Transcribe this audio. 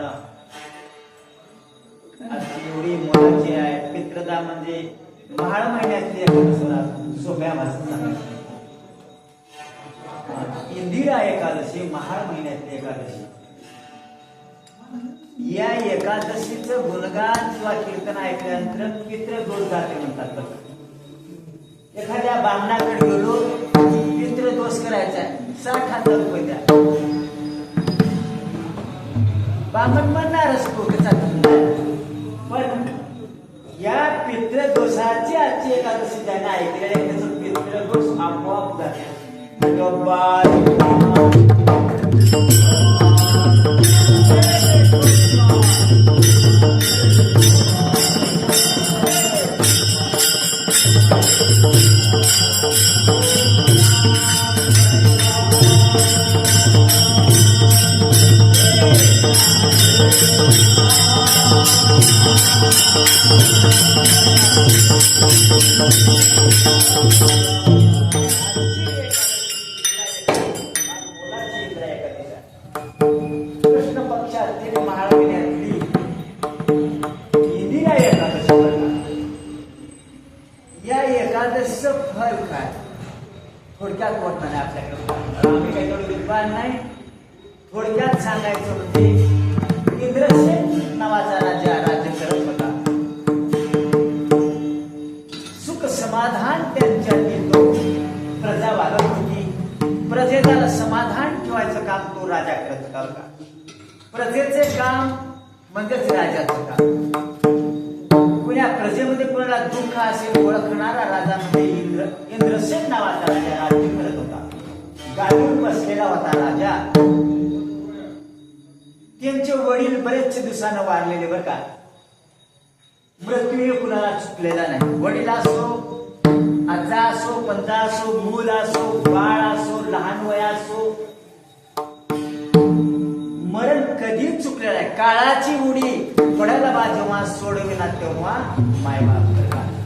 ना एवढी मोलाची आहे. पित्रदा म्हणजे महाळ महिन्यातली एकादशी सोप्या भाषेत सांगायची. इंदिरा एकादशी महाळ महिन्यातली एकादशी. या एकादशीच गुणगान किंवा कीर्तन ऐकल्यानंतर पित्र दोष जाते म्हणतात एखाद्या बांधणाकडे गेलो पित्र दोष करायचा आहे. साठ हजार रुपये द्या. बामण म्हणणारच तो त्याचा धंदा आहे. पण या पित्र दोषाची आजची एकादशी ज्यांना ऐकलेले आहे, त्याचं पित्र दोष आपोआप जाते कृष्ण पक्षातील थोडक्यात होत नाही आपल्याकडे. आम्ही काही तेवढं विद्वान नाही. थोडक्यात सांगायचं म्हणजे इंद्रसेन नावाचा राजा राज्य करत होता. सुख समाधान त्यांच्या देतो प्रजा वागत होती. प्रजेला समाधान ठेवायचं काम तो राजा करत होता प्रजेचे काम म्हणजेच राजाचं काम. कुण्या प्रजेमध्ये कोणाला दुःख असेल ओळखणारा राजा म्हणजे इंद्र इंद्रसेन नावाचा राजा राज्य करत होता. गाडून बसलेला होता राजा. त्यांचे वडील दिवसानं वारलेले बरं का? मृत्यू कुणाला चुकलेला नाही. वडील असो आजा असो पंजा असो मूल असो बाळ असो लहान वय असो मरण कधीच चुकलेलं आहे काळाची उडी पडायला बा जेव्हा सोडविला तेव्हा मायबाप करतात.